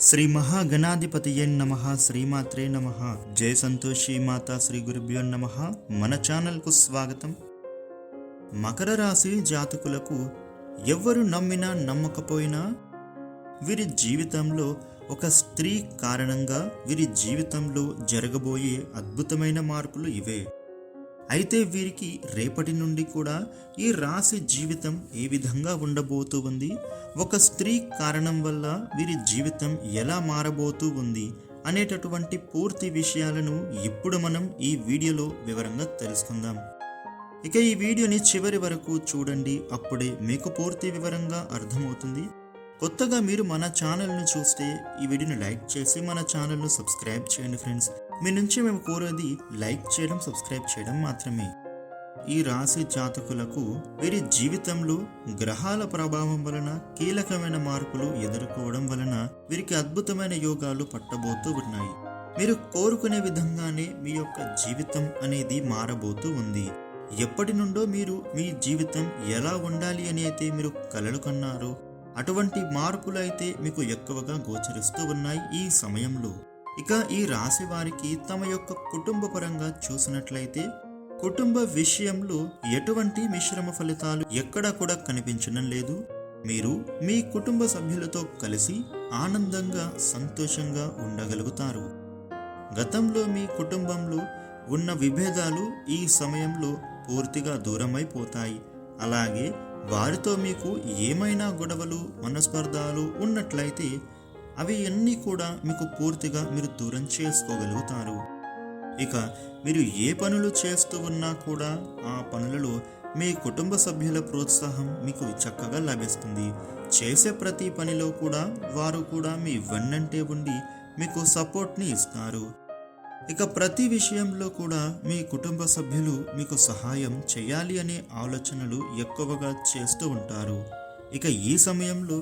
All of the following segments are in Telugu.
శ్రీ మహాగణాధిపతియే నమ శ్రీమాత్రే నమ జయ సంతోషి మాత శ్రీ గురుభ్యో నమ మన ఛానల్కు స్వాగతం. మకర రాశి జాతకులకు ఎవ్వరు నమ్మినా నమ్మకపోయినా వీరి జీవితంలో ఒక స్త్రీ కారణంగా వీరి జీవితంలో జరగబోయే అద్భుతమైన మార్పులు ఇవే. అయితే వీరికి రేపటి నుండి కూడా ఈ రాశి జీవితం ఏ విధంగా ఉండబోతూ ఉంది? ఒక స్త్రీ కారణం వల్ల వీరి జీవితం ఎలా మారబోతూ ఉంది? అనేటటువంటి పూర్తి విషయాలను ఇప్పుడు మనం ఈ వీడియోలో వివరంగా తెలుసుకుందాం. ఇక ఈ వీడియోని చివరి వరకు చూడండి. అప్పుడే మీకు పూర్తి వివరంగా అర్థమవుతుంది. కొత్తగా మీరు మన ఛానల్ను చూస్తే ఈ వీడియోని లైక్ చేసి మన ఛానల్ను సబ్స్క్రైబ్ చేయండి ఫ్రెండ్స్. మీ నుంచి మేము కోరేది లైక్ చేయడం సబ్స్క్రైబ్ చేయడం మాత్రమే. ఈ రాశి జాతకులకు వీరి జీవితంలో గ్రహాల ప్రభావం వలన కీలకమైన మార్పులు ఎదుర్కోవడం వలన వీరికి అద్భుతమైన యోగాలు పట్టబోతూ ఉన్నాయి. మీరు కోరుకునే విధంగానే మీ యొక్క జీవితం అనేది మారబోతూ ఉంది. ఎప్పటి నుండో మీరు మీ జీవితం ఎలా ఉండాలి అని అయితే మీరు కలలు కన్నారో అటువంటి మార్పులు అయితే మీకు ఎక్కువగా గోచరిస్తూ ఉన్నాయి ఈ సమయంలో. ఇక ఈ రాశి వారికి తమ యొక్క కుటుంబ పరంగా చూసినట్లయితే కుటుంబ విషయంలో ఎటువంటి మిశ్రమ ఫలితాలు ఎక్కడా కూడా కనిపించడం లేదు. మీరు మీ కుటుంబ సభ్యులతో కలిసి ఆనందంగా సంతోషంగా ఉండగలుగుతారు. గతంలో మీ కుటుంబంలో ఉన్న విభేదాలు ఈ సమయంలో పూర్తిగా దూరమైపోతాయి. అలాగే వారితో మీకు ఏమైనా గొడవలు మనస్పర్ధాలు ఉన్నట్లయితే అవి అన్నీ కూడా మీకు పూర్తిగా మీరు దూరం చేసుకోగలుగుతారు. ఇక మీరు ఏ పనులు చేస్తూ ఉన్నా కూడా ఆ పనులలో మీ కుటుంబ సభ్యుల ప్రోత్సాహం మీకు చక్కగా లభిస్తుంది. చేసే ప్రతి పనిలో కూడా వారు కూడా మీ వెన్నంటే ఉండి మీకు సపోర్ట్ని ఇస్తారు. ఇక ప్రతి విషయంలో కూడా మీ కుటుంబ సభ్యులు మీకు సహాయం చేయాలి అనే ఆలోచనలు ఎక్కువగా చేస్తూ ఉంటారు. ఇక ఈ సమయంలో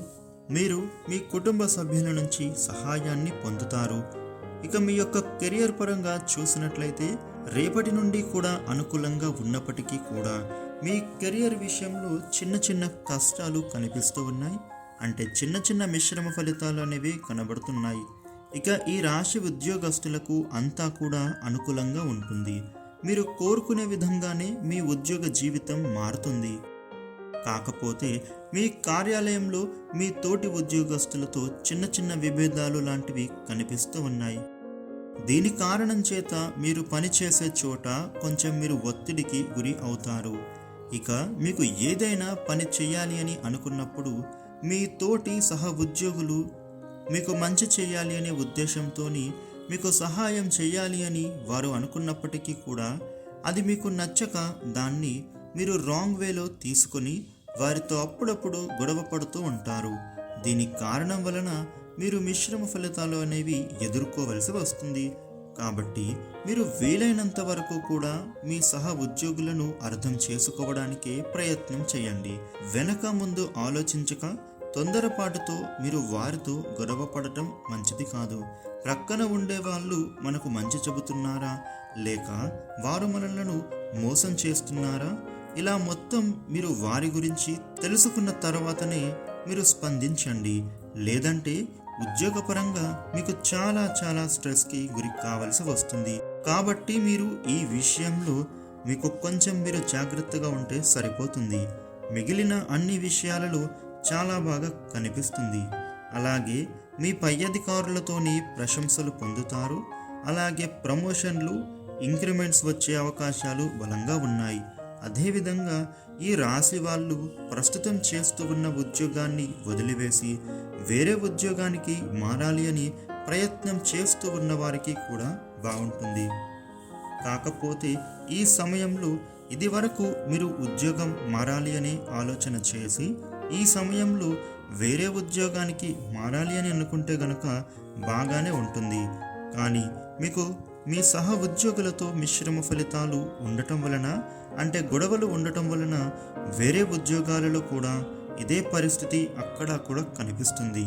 మీరు మీ కుటుంబ సభ్యుల నుంచి సహాయాన్ని పొందుతారు. ఇక మీ యొక్క కెరియర్ పరంగా చూసినట్లయితే రేపటి నుండి కూడా అనుకూలంగా ఉన్నప్పటికీ కూడా మీ కెరియర్ విషయంలో చిన్న చిన్న కష్టాలు కనిపిస్తూ ఉన్నాయి. అంటే చిన్న చిన్న మిశ్రమ ఫలితాలు అనేవి కనబడుతున్నాయి. ఇక ఈ రాశి ఉద్యోగస్తులకు అంతా కూడా అనుకూలంగా ఉంటుంది. మీరు కోరుకునే విధంగానే మీ ఉద్యోగ జీవితం మారుతుంది. కాకపోతే మీ కార్యాలయంలో మీ తోటి ఉద్యోగస్తులతో చిన్న చిన్న విభేదాలు లాంటివి కనిపిస్తూ ఉన్నాయి. దీని కారణం చేత మీరు పనిచేసే చోట కొంచెం మీరు ఒత్తిడికి గురి అవుతారు. ఇక మీకు ఏదైనా పని చేయాలి అని అనుకున్నప్పుడు మీ తోటి సహ ఉద్యోగులు మీకు మంచి చేయాలి అనే ఉద్దేశంతో మీకు సహాయం చేయాలి అని వారు అనుకున్నప్పటికీ కూడా అది మీకు నచ్చక దాన్ని మీరు రాంగ్ వేలో తీసుకొని వారితో అప్పుడప్పుడు గొడవ పడుతూ ఉంటారు. దీని కారణం వలన మీరు మిశ్రమ ఫలితాలు అనేవి ఎదుర్కోవలసి వస్తుంది. కాబట్టి మీరు వీలైనంత వరకు కూడా మీ సహ ఉద్యోగులను అర్థం చేసుకోవడానికి ప్రయత్నం చేయండి. వెనక ముందు ఆలోచించక తొందరపాటుతో మీరు వారితో గొడవ పడటం మంచిది కాదు. ప్రక్కన ఉండే వాళ్ళు మనకు మంచి చెబుతున్నారా? లేక వారు మనలను మోసం చేస్తున్నారా? ఇలా మొత్తం మీరు వారి గురించి తెలుసుకున్న తర్వాతనే మీరు స్పందించండి. లేదంటే ఉద్యోగపరంగా మీకు చాలా చాలా స్ట్రెస్కి గురి కావలసి వస్తుంది. కాబట్టి మీరు ఈ విషయంలో మీకు కొంచెం మీరు జాగ్రత్తగా ఉంటే సరిపోతుంది. మిగిలిన అన్ని విషయాలలో చాలా బాగా కనిపిస్తుంది. అలాగే మీ పై అధికారులతోని ప్రశంసలు పొందుతారు. అలాగే ప్రమోషన్లు ఇంక్రిమెంట్స్ వచ్చే అవకాశాలు బలంగా ఉన్నాయి. అదేవిధంగా ఈ రాశి వాళ్ళు ప్రస్తుతం చేస్తూ ఉన్న ఉద్యోగాన్ని వదిలివేసి వేరే ఉద్యోగానికి మారాలి అని ప్రయత్నం చేస్తూ ఉన్న వారికి కూడా బాగుంటుంది. కాకపోతే ఈ సమయంలో ఇది వరకు మీరు ఉద్యోగం మారాలి అనే ఆలోచన చేసి ఈ సమయంలో వేరే ఉద్యోగానికి మారాలి అని అనుకుంటే గనక బాగానే ఉంటుంది. కానీ మీకు మీ సహ ఉద్యోగులతో మిశ్రమ ఫలితాలు ఉండటం వలన అంటే గొడవలు ఉండటం వలన వేరే ఉద్యోగాలలో కూడా ఇదే పరిస్థితి అక్కడ కూడా కనిపిస్తుంది.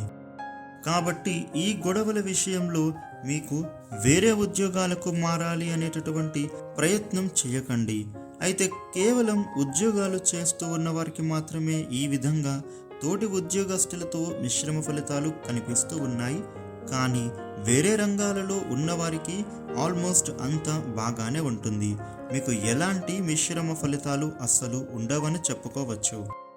కాబట్టి ఈ గొడవల విషయంలో మీకు వేరే ఉద్యోగాలకు మారాలి అనేటటువంటి ప్రయత్నం చేయకండి. అయితే కేవలం ఉద్యోగాలు చేస్తూ ఉన్న వారికి మాత్రమే ఈ విధంగా తోటి ఉద్యోగస్తులతో మిశ్రమ ఫలితాలు కనిపిస్తూ ఉన్నాయి. కానీ వేరే రంగాలలో ఉన్నవారికి ఆల్మోస్ట్ అంతా బాగానే ఉంటుంది. మీకు ఎలాంటి మిశ్రమ ఫలితాలు అస్సలు ఉండవని చెప్పుకోవచ్చు.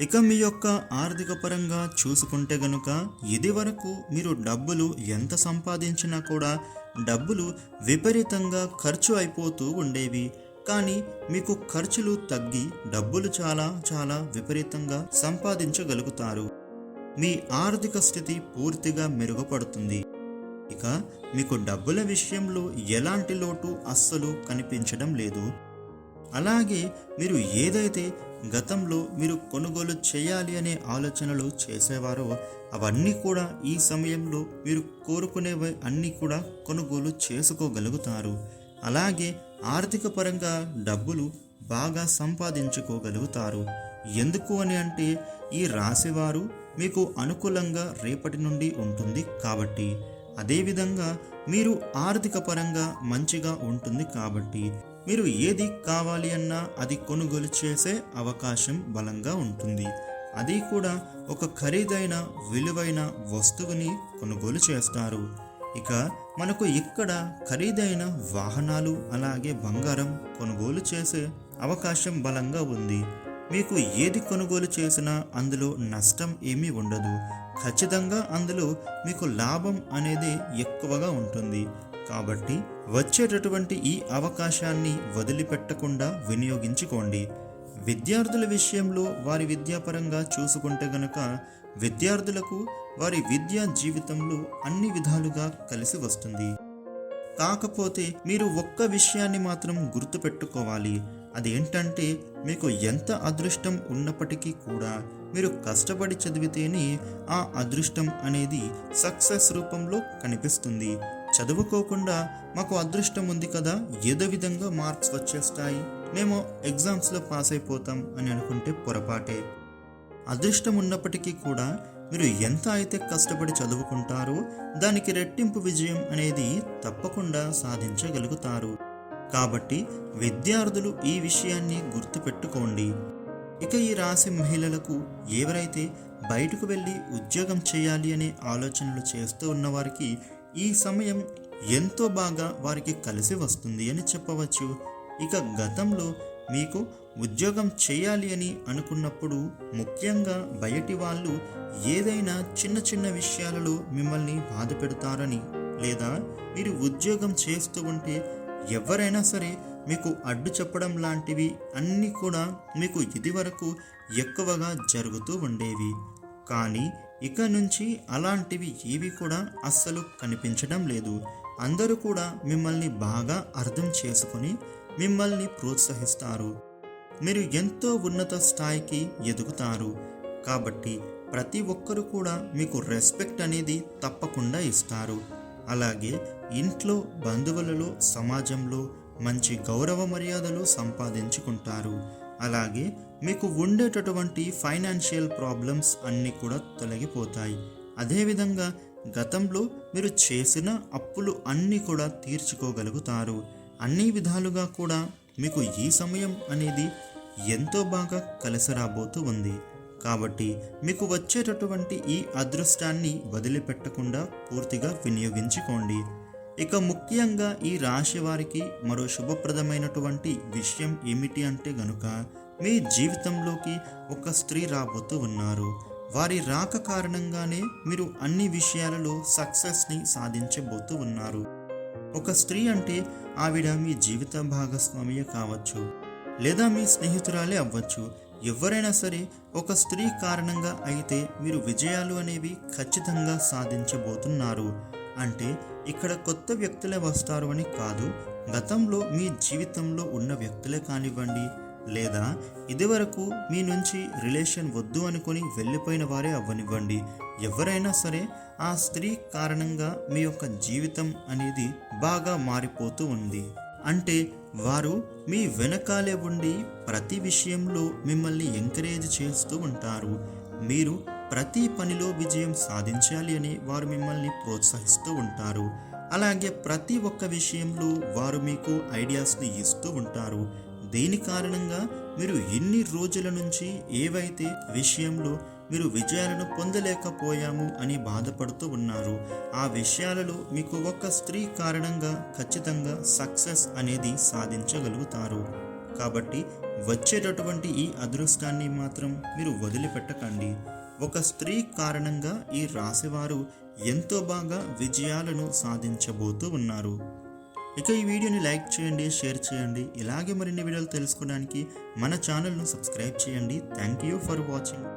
ఇక మీ యొక్క ఆర్థిక పరంగా చూసుకుంటే గనుక ఇది వరకు మీరు డబ్బులు ఎంత సంపాదించినా కూడా డబ్బులు విపరీతంగా ఖర్చు అయిపోతూ ఉండేవి. కానీ మీకు ఖర్చులు తగ్గి డబ్బులు చాలా చాలా విపరీతంగా సంపాదించగలుగుతారు. మీ ఆర్థిక స్థితి పూర్తిగా మెరుగుపడుతుంది. ఇక మీకు డబ్బుల విషయంలో ఎలాంటి లోటు అస్సలు కనిపించడం లేదు. అలాగే మీరు ఏదైతే గతంలో మీరు కొనుగోలు చేయాలి అనే ఆలోచనలు చేసేవారో అవన్నీ కూడా ఈ సమయంలో మీరు కోరుకునేవి అన్నీ కూడా కొనుగోలు చేసుకోగలుగుతారు. అలాగే ఆర్థిక పరంగా డబ్బులు బాగా సంపాదించుకోగలుగుతారు. ఎందుకు అని అంటే ఈ రాశివారు మీకు అనుకూలంగా రేపటి నుండి ఉంటుంది కాబట్టి అదేవిధంగా మీరు ఆర్థిక పరంగా మంచిగా ఉంటుంది కాబట్టి మీరు ఏది కావాలి అన్నా అది కొనుగోలు చేసే అవకాశం బలంగా ఉంటుంది. అది కూడా ఒక ఖరీదైన విలువైన వస్తువుని కొనుగోలు చేస్తారు. ఇక మనకు ఇక్కడ ఖరీదైన వాహనాలు అలాగే బంగారం కొనుగోలు చేసే అవకాశం బలంగా ఉంది. మీకు ఏది కొనుగోలు చేసినా అందులో నష్టం ఏమీ ఉండదు. ఖచ్చితంగా అందులో మీకు లాభం అనేది ఎక్కువగా ఉంటుంది. కాబట్టి వచ్చేటటువంటి ఈ అవకాశాన్ని వదిలిపెట్టకుండా వినియోగించుకోండి. విద్యార్థుల విషయంలో వారి విద్యాపరంగా చూసుకుంటే గనక విద్యార్థులకు వారి విద్యా జీవితంలో అన్ని విధాలుగా కలిసి వస్తుంది. కాకపోతే మీరు ఒక్క విషయాన్ని మాత్రం గుర్తుపెట్టుకోవాలి. అదేంటంటే మీకు ఎంత అదృష్టం ఉన్నప్పటికీ కూడా మీరు కష్టపడి చదివితేనే ఆ అదృష్టం అనేది సక్సెస్ రూపంలో కనిపిస్తుంది. చదువుకోకుండా మాకు అదృష్టం ఉంది కదా ఏదో విధంగా మార్క్స్ వచ్చేస్తాయి మేము ఎగ్జామ్స్లో పాస్ అయిపోతాం అని అనుకుంటే పొరపాటే. అదృష్టం ఉన్నప్పటికీ కూడా మీరు ఎంత అయితే కష్టపడి చదువుకుంటారో దానికి రెట్టింపు విజయం అనేది తప్పకుండా సాధించగలుగుతారు. కాబట్టి విద్యార్థులు ఈ విషయాన్ని గుర్తుపెట్టుకోండి. ఇక ఈ రాశి మహిళలకు ఎవరైతే బయటకు వెళ్ళి ఉద్యోగం చేయాలి అనే ఆలోచనలు చేస్తూ ఉన్నవారికి ఈ సమయం ఎంతో బాగా వారికి కలిసి వస్తుంది అని చెప్పవచ్చు. ఇక గతంలో మీకు ఉద్యోగం చేయాలి అని అనుకున్నప్పుడు ముఖ్యంగా బయటి వాళ్ళు ఏదైనా చిన్న చిన్న విషయాలలో మిమ్మల్ని బాధ పెడతారని లేదా మీరు ఉద్యోగం చేస్తూ ఉంటే ఎవరైనా సరే మీకు అడ్డు చెప్పడం లాంటివి అన్నీ కూడా మీకు ఇదివరకు ఎక్కువగా జరుగుతూ ఉండేవి. కానీ ఇక నుంచి అలాంటివి ఏవి కూడా అస్సలు కనిపించడం లేదు. అందరూ కూడా మిమ్మల్ని బాగా అర్థం చేసుకొని మిమ్మల్ని ప్రోత్సహిస్తారు. మీరు ఎంతో ఉన్నత స్థాయికి ఎదుగుతారు. కాబట్టి ప్రతి ఒక్కరు కూడా మీకు రెస్పెక్ట్ అనేది తప్పకుండా ఇస్తారు. అలాగే ఇంట్లో బంధువులలో సమాజంలో మంచి గౌరవ మర్యాదలు సంపాదించుకుంటారు. అలాగే మీకు ఉండేటటువంటి ఫైనాన్షియల్ ప్రాబ్లమ్స్ అన్నీ కూడా తొలగిపోతాయి. అదేవిధంగా గతంలో మీరు చేసిన అప్పులు అన్నీ కూడా తీర్చుకోగలుగుతారు. అన్ని విధాలుగా కూడా మీకు ఈ సమయం అనేది ఎంతో బాగా కలిసి రాబోతూ ఉంది. కాబట్టి మీకు వచ్చేటటువంటి ఈ అదృష్టాన్ని వదిలిపెట్టకుండా పూర్తిగా వినియోగించుకోండి. ఇక ముఖ్యంగా ఈ రాశి వారికి మరో శుభప్రదమైనటువంటి విషయం ఏమిటి అంటే గనుక మీ జీవితంలోకి ఒక స్త్రీ రాబోతూ ఉన్నారు. వారి రాక కారణంగానే మీరు అన్ని విషయాలలో సక్సెస్ని సాధించబోతూ ఉన్నారు. ఒక స్త్రీ అంటే ఆవిడ మీ జీవిత భాగస్వామియే కావచ్చు లేదా మీ స్నేహితురాలే అవ్వచ్చు. ఎవరైనా సరే ఒక స్త్రీ కారణంగా అయితే మీరు విజయాలు అనేవి ఖచ్చితంగా సాధించబోతున్నారు. అంటే ఇక్కడ కొత్త వ్యక్తులే వస్తారు అని కాదు గతంలో మీ జీవితంలో ఉన్న వ్యక్తులే కానివ్వండి లేదా ఇదివరకు మీ నుంచి రిలేషన్ వద్దు అనుకుని వెళ్ళిపోయిన వారే అవ్వనివ్వండి. ఎవరైనా సరే ఆ స్త్రీ కారణంగా మీ యొక్క జీవితం అనేది బాగా మారిపోతూ ఉంది. అంటే వారు మీ వెనకాలే ఉండి ప్రతి విషయంలో మిమ్మల్ని ఎంకరేజ్ చేస్తూ ఉంటారు. మీరు ప్రతి పనిలో విజయం సాధించాలి అని వారు మిమ్మల్ని ప్రోత్సహిస్తూ ఉంటారు. అలాగే ప్రతి ఒక్క విషయంలో వారు మీకు ఐడియాస్ని ఇస్తూ ఉంటారు. దీని కారణంగా మీరు ఎన్ని రోజుల నుంచి ఏవైతే విషయంలో మీరు విజయాలను పొందలేకపోయాము అని బాధపడుతూ ఉన్నారు. ఆ విషయాలలో మీకు ఒక స్త్రీ కారణంగా ఖచ్చితంగా సక్సెస్ అనేది సాధించగలుగుతారు. కాబట్టి వచ్చేటటువంటి ఈ అదృష్టాన్ని మాత్రం మీరు వదిలిపెట్టకండి. ఒక స్త్రీ కారణంగా ఈ రాశివారు ఎంతో బాగా విజయాలను సాధించబోతూ ఉన్నారు. ఇక ఈ వీడియోని లైక్ చేయండి షేర్ చేయండి. ఇలాగే మరిన్ని వీడియోలు తెలుసుకోవడానికి మన ఛానల్ను సబ్స్క్రైబ్ చేయండి. Thank you for watching.